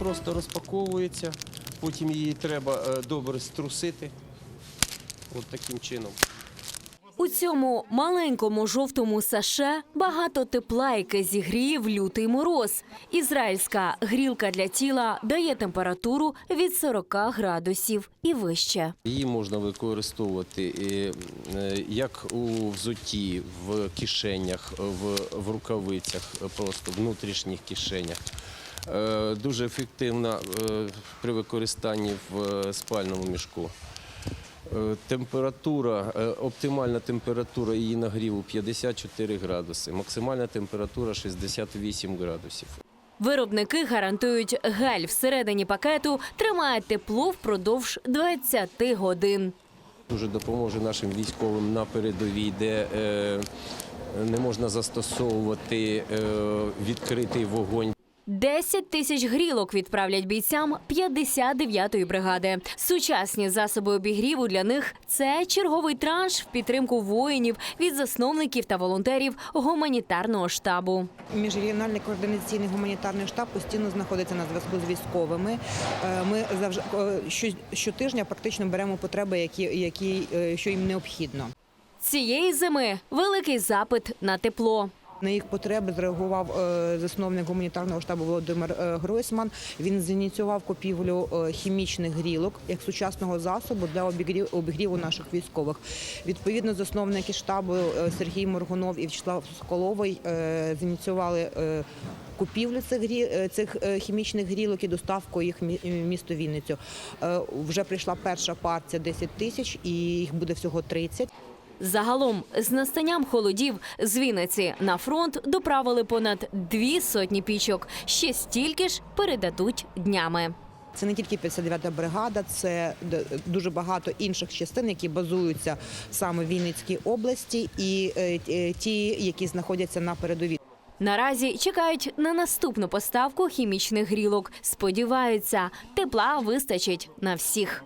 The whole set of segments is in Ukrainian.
просто розпаковується, потім її треба е, добре струсити. От таким чином. У цьому маленькому жовтому саше багато тепла, яке зігріє в лютий мороз. Ізраїльська грілка для тіла дає температуру від 40 градусів і вище. Її можна використовувати е, як у взутті, в кишенях, в, рукавицях, просто внутрішніх кишенях. Е, Дуже ефективна е, при використанні в е, спальному мішку. Температура, оптимальна температура її нагріву 54 градуси, максимальна температура 68 градусів. Виробники гарантують, гель всередині пакету тримає тепло впродовж 20 годин. Дуже допоможе нашим військовим на передовій, де не можна застосовувати відкритий вогонь. 10 тисяч грілок відправлять бійцям 59-ї бригади. Сучасні засоби обігріву для них це черговий транш в підтримку воїнів від засновників та волонтерів гуманітарного штабу. Міжрегіональний координаційний гуманітарний штаб постійно знаходиться на зв'язку з військовими. Е, Ми завжди е, щотижня практично беремо потреби, які, які е, що їм необхідно. Цієї зими великий запит на тепло. На їх потреби зреагував е, засновник гуманітарного штабу Володимир е, Гройсман. Він зініціював купівлю е, хімічних грілок як сучасного засобу для обігріву наших військових. Відповідно, засновники штабу Сергій Моргунов і Вячеслав Соколовий зініціювали купівлю цих цих хімічних грілок і доставку їх в місто Вінницю. Вже прийшла перша партія 10 тисяч, і їх буде всього 30. Загалом, з настанням холодів з Вінниці на фронт доправили понад дві сотні пічок. Ще стільки ж передадуть днями. Це не тільки 59-та бригада, це дуже багато інших частин, які базуються саме в Вінницькій області, і е, ті, які знаходяться на передовій. Наразі чекають на наступну поставку хімічних грілок. Сподіваються, тепла вистачить на всіх.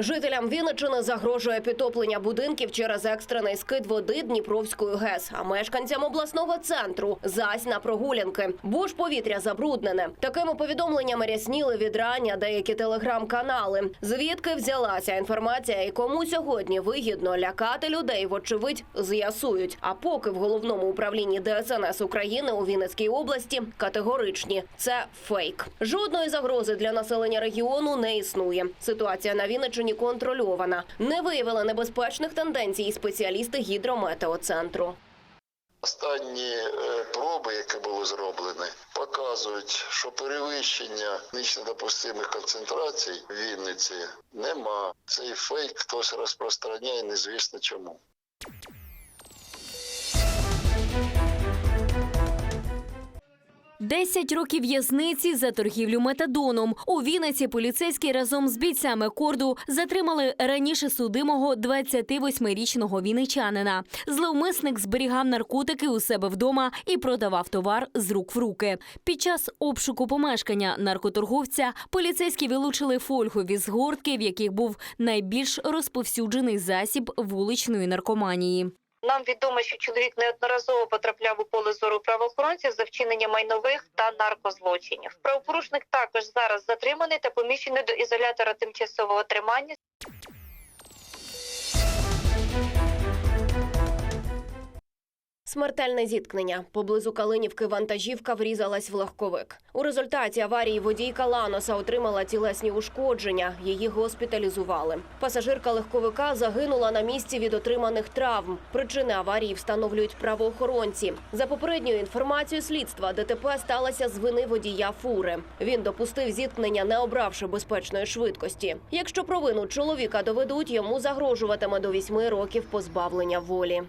Жителям Вінниччини загрожує підтоплення будинків через екстрений скид води Дніпровської ГЕС, а мешканцям обласного центру зась на прогулянки, бо ж повітря забруднене. Такими повідомленнями рясніли від рання деякі телеграм-канали. Звідки взялася інформація і кому сьогодні вигідно лякати людей, вочевидь, з'ясують. А поки в головному управлінні ДСНС України у Вінницькій області категоричні це фейк. Жодної загрози для населення регіону не існує. Ситуація на Вінниччині контрольована. Не виявили небезпечних тенденцій і спеціалісти гідрометеоцентру. Останні е, проби, які були зроблені, показують, що перевищення нічно допустимих концентрацій в Вінниці нема. Цей фейк хтось розпространяє, незвісно чому. Десять років в'язниці за торгівлю метадоном. У Вінниці поліцейські разом з бійцями корду затримали раніше судимого 28-річного вінничанина. Зловмисник зберігав наркотики у себе вдома і продавав товар з рук в руки. Під час обшуку помешкання наркоторговця поліцейські вилучили фольгові згортки, в яких був найбільш розповсюджений засіб вуличної наркоманії. Нам відомо, що чоловік неодноразово потрапляв у поле зору правоохоронців за вчинення майнових та наркозлочинів. Правопорушник також зараз затриманий та поміщений до ізолятора тимчасового тримання Смертельне зіткнення. Поблизу Калинівки вантажівка врізалась в легковик. У результаті аварії водійка Ланоса отримала тілесні ушкодження. Її госпіталізували. Пасажирка легковика загинула на місці від отриманих травм. Причини аварії встановлюють правоохоронці. За попередньою інформацією слідства, ДТП сталося з вини водія фури. Він допустив зіткнення, не обравши безпечної швидкості. Якщо провину чоловіка доведуть, йому загрожуватиме до вісьми років позбавлення волі.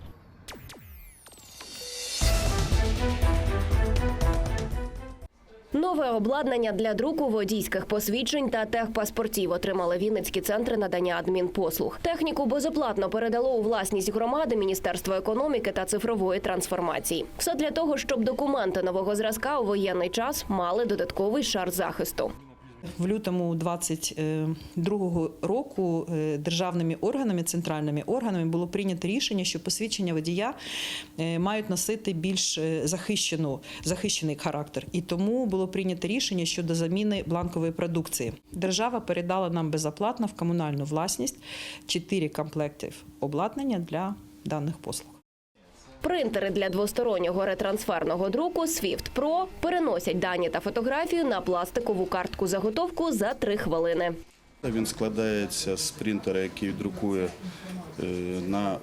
Нове обладнання для друку водійських посвідчень та техпаспортів отримали Вінницькі центри надання адмінпослуг. Техніку безоплатно передало у власність громади Міністерство економіки та цифрової трансформації. Все для того, щоб документи нового зразка у воєнний час мали додатковий шар захисту. В лютому 22 року е, державними органами, центральними органами було прийнято рішення, що посвідчення водія е, мають носити більш е, захищену, захищений характер. І тому було прийнято рішення щодо заміни бланкової продукції. Держава передала нам безоплатно в комунальну власність 4 комплекти обладнання для даних послуг. Принтери для двостороннього ретрансферного друку Swift Pro переносять дані та фотографію на пластикову картку заготовку за три хвилини. Він складається з принтера, який друкує е, на е,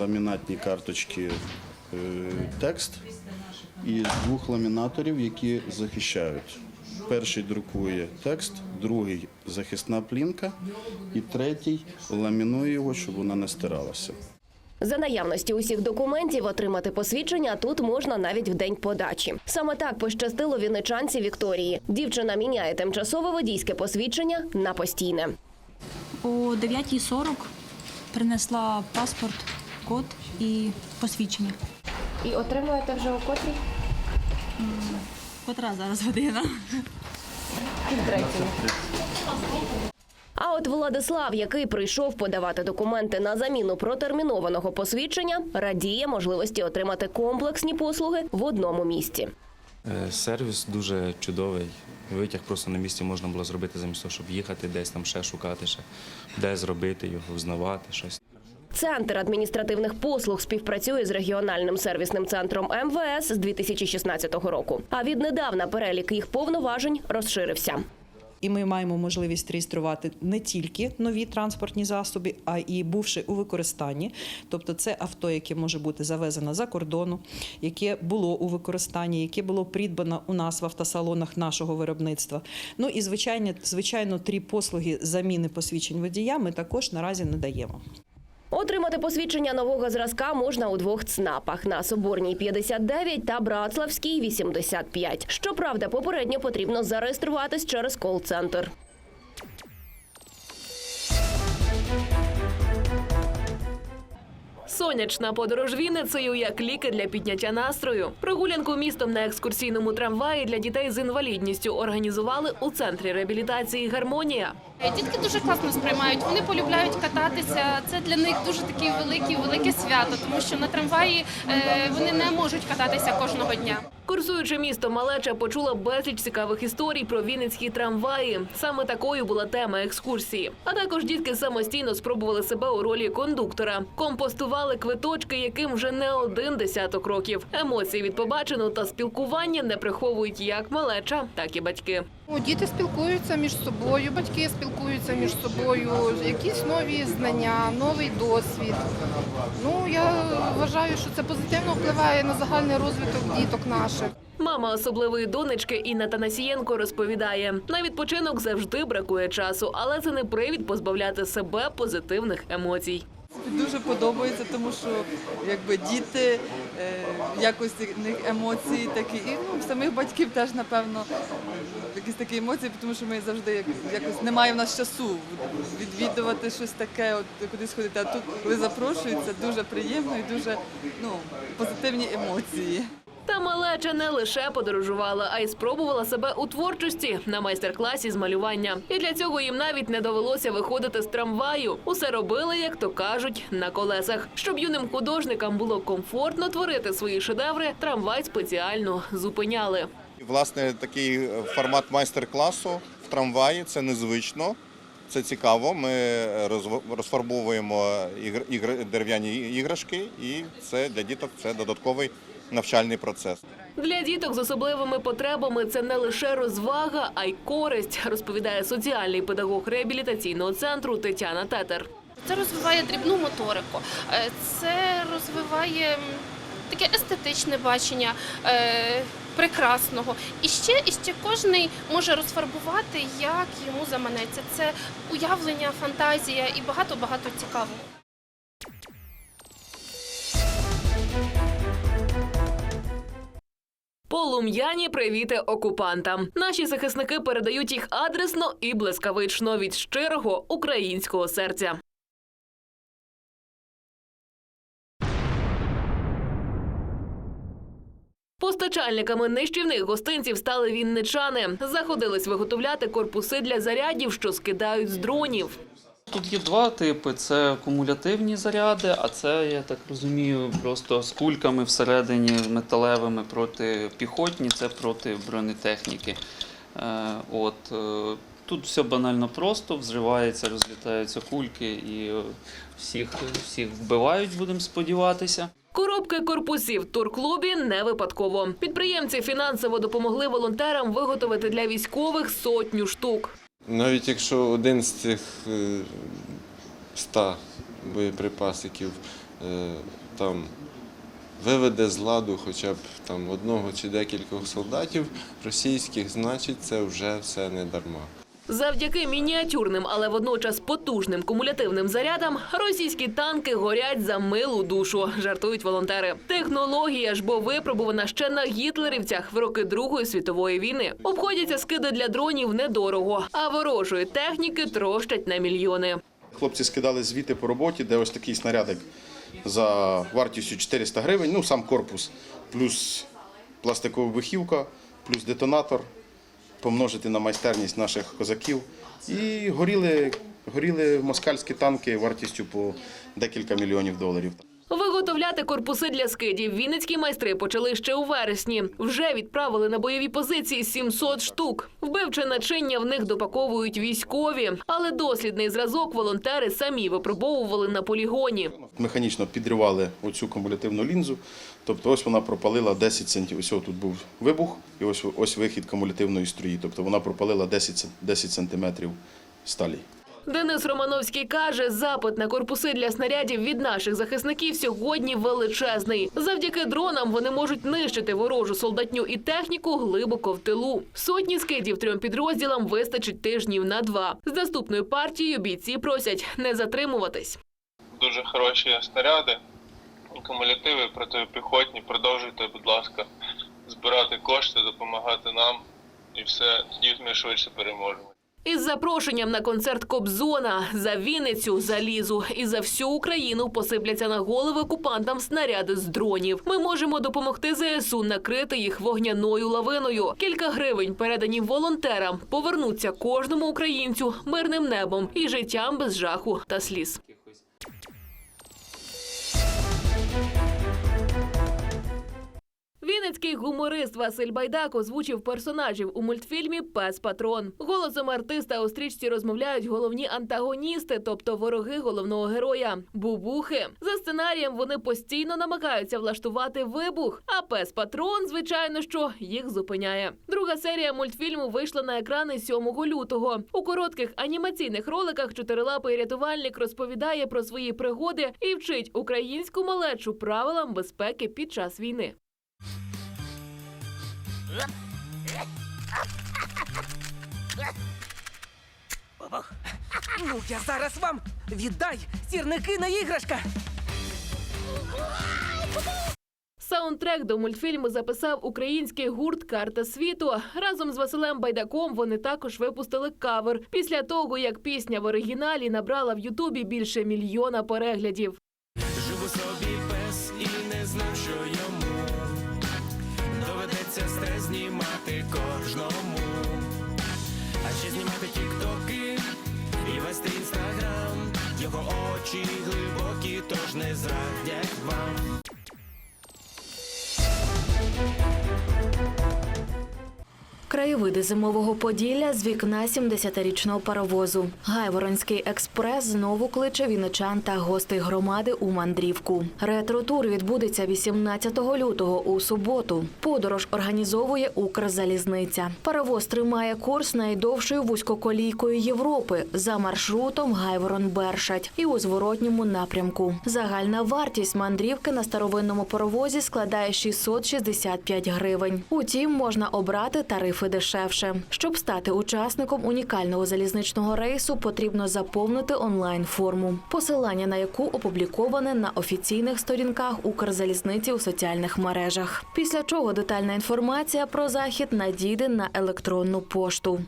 ламінатній карточці е, текст, і з двох ламінаторів, які захищають. Перший друкує текст, другий захисна плінка, і третій ламінує його, щоб вона не стиралася. За наявності усіх документів отримати посвідчення тут можна навіть в день подачі. Саме так пощастило вінничанці Вікторії. Дівчина міняє тимчасове водійське посвідчення на постійне. О 9.40 принесла паспорт, код і посвідчення. І отримуєте вже у котрій? Котра зараз година? А от Владислав, який прийшов подавати документи на заміну протермінованого посвідчення, радіє можливості отримати комплексні послуги в одному місці. Е, Сервіс дуже чудовий. Витяг просто на місці можна було зробити замість того, щоб їхати десь там ще шукати, ще де зробити його, взнавати щось. Центр адміністративних послуг співпрацює з регіональним сервісним центром МВС з 2016 року. А віднедавна перелік їх повноважень розширився. І ми маємо можливість реєструвати не тільки нові транспортні засоби, а і бувши у використанні. Тобто, це авто, яке може бути завезено за кордону, яке було у використанні, яке було придбано у нас в автосалонах нашого виробництва. Ну і звичайно, звичайно, три послуги заміни посвідчень водія ми також наразі надаємо. Отримати посвідчення нового зразка можна у двох ЦНАПах на Соборній 59 та Братславській 85. Щоправда, попередньо потрібно зареєструватись через кол-центр. Сонячна подорож Вінницею як ліки для підняття настрою. Прогулянку містом на екскурсійному трамваї для дітей з інвалідністю організували у центрі реабілітації Гармонія. Дітки дуже класно сприймають. Вони полюбляють кататися. Це для них дуже таке велике, велике свято, тому що на трамваї е, вони не можуть кататися кожного дня. Курсуючи місто, малеча почула безліч цікавих історій про вінницькі трамваї. Саме такою була тема екскурсії. А також дітки самостійно спробували себе у ролі кондуктора, компостували квиточки, яким вже не один десяток років. Емоції від побаченого та спілкування не приховують як малеча, так і батьки. Діти спілкуються між собою, батьки спілкуються між собою, якісь нові знання, новий досвід. Ну я вважаю, що це позитивно впливає на загальний розвиток діток наших. Мама особливої донечки Інна Танасієнко розповідає: на відпочинок завжди бракує часу, але це не привід позбавляти себе позитивних емоцій. Дуже подобається, тому що якби діти, е, якось них емоції такі, і ну, самих батьків теж, напевно, якісь такі емоції, тому що ми завжди якось немає в нас часу відвідувати щось таке, от кудись ходити. А тут, коли запрошуються, дуже приємно і дуже ну, позитивні емоції. Та малеча не лише подорожувала, а й спробувала себе у творчості на майстер-класі з малювання. І для цього їм навіть не довелося виходити з трамваю. Усе робили, як то кажуть, на колесах. Щоб юним художникам було комфортно творити свої шедеври, трамвай спеціально зупиняли. Власне, такий формат майстер-класу в трамваї це незвично, це цікаво. Ми розфарбовуємо ігр- ігр- дерев'яні іграшки, і це для діток це додатковий навчальний процес. Для діток з особливими потребами це не лише розвага, а й користь, розповідає соціальний педагог реабілітаційного центру Тетяна Тетер. Це розвиває дрібну моторику, е, це розвиває таке естетичне бачення. е, Прекрасного і ще і ще кожний може розфарбувати, як йому заманеться. Це уявлення, фантазія і багато багато цікавого. Полум'яні привіти окупантам. Наші захисники передають їх адресно і блискавично від щирого українського серця. Постачальниками нищівних гостинців стали вінничани. Заходились виготовляти корпуси для зарядів, що скидають з дронів. Тут є два типи: це кумулятивні заряди, а це, я так розумію, просто з кульками всередині металевими проти піхотні, це проти бронетехніки. Е, От, е, тут все банально просто, взривається, розлітаються кульки і всіх, всіх вбивають, будемо сподіватися. Коробки корпусів турклубі не випадково. Підприємці фінансово допомогли волонтерам виготовити для військових сотню штук. Навіть якщо один з цих е, ста боєприпасиків е, там виведе з ладу хоча б там одного чи декількох солдатів російських, значить це вже все не дарма. Завдяки мініатюрним, але водночас потужним кумулятивним зарядам російські танки горять за милу душу, жартують волонтери. Технологія ж бо випробувана ще на гітлерівцях в роки Другої світової війни. Обходяться скиди для дронів недорого, а ворожої техніки трощать на мільйони. Хлопці скидали звіти по роботі, де ось такий снарядик за вартістю 400 гривень, ну сам корпус, плюс пластикова вихівка, плюс детонатор, помножити на майстерність наших козаків. І горіли, горіли москальські танки вартістю по декілька мільйонів доларів. Виготовляти корпуси для скидів вінницькі майстри почали ще у вересні. Вже відправили на бойові позиції 700 штук. Вбивче начиння в них допаковують військові, але дослідний зразок волонтери самі випробовували на полігоні. Механічно підривали оцю кумулятивну лінзу, тобто ось вона пропалила 10 сантів. Ось тут був вибух, і ось, ось вихід кумулятивної струї. Тобто вона пропалила 10, сан- 10 сантиметрів сталі. Денис Романовський каже, запит на корпуси для снарядів від наших захисників сьогодні величезний. Завдяки дронам вони можуть нищити ворожу солдатню і техніку глибоко в тилу. Сотні скидів трьом підрозділам вистачить тижнів на два. З наступною партією бійці просять не затримуватись. дуже хороші снаряди, кумулятиви протипіхотні. Продовжуйте, будь ласка, збирати кошти, допомагати нам, і все тоді ми швидше переможемо. Із запрошенням на концерт Кобзона за Вінницю, за Лізу і за всю Україну посипляться на голови окупантам снаряди з дронів. Ми можемо допомогти ЗСУ накрити їх вогняною лавиною. Кілька гривень, передані волонтерам, повернуться кожному українцю мирним небом і життям без жаху та сліз. Вінницький гуморист Василь Байдак озвучив персонажів у мультфільмі Пес Патрон. Голосом артиста у стрічці розмовляють головні антагоністи, тобто вороги головного героя бубухи. За сценарієм вони постійно намагаються влаштувати вибух. А пес Патрон, звичайно, що їх зупиняє. Друга серія мультфільму вийшла на екрани 7 лютого. У коротких анімаційних роликах чотирилапий рятувальник розповідає про свої пригоди і вчить українську малечу правилам безпеки під час війни. Ну, я зараз вам віддай сірники на іграшка. Саундтрек до мультфільму записав український гурт Карта світу. Разом з Василем Байдаком вони також випустили кавер після того, як пісня в оригіналі набрала в Ютубі більше мільйона переглядів. Живу собі знімати кожному. А ще знімати тіктоки і вести інстаграм. Його очі глибокі, тож не зрадять вам. Краєвиди зимового Поділля з вікна 70-річного паровозу. Гайворонський експрес знову кличе віничан та гостей громади у мандрівку. Ретро-тур відбудеться 18 лютого у суботу. Подорож організовує Укрзалізниця. Паровоз тримає курс найдовшою вузькоколійкою Європи за маршрутом Гайворон-Бершать і у зворотньому напрямку. Загальна вартість мандрівки на старовинному паровозі складає 665 гривень. Утім, можна обрати тарифи дешевше. Щоб стати учасником унікального залізничного рейсу, потрібно заповнити онлайн-форму, посилання на яку опубліковане на офіційних сторінках Укрзалізниці у соціальних мережах. Після чого детальна інформація про захід надійде на електронну пошту.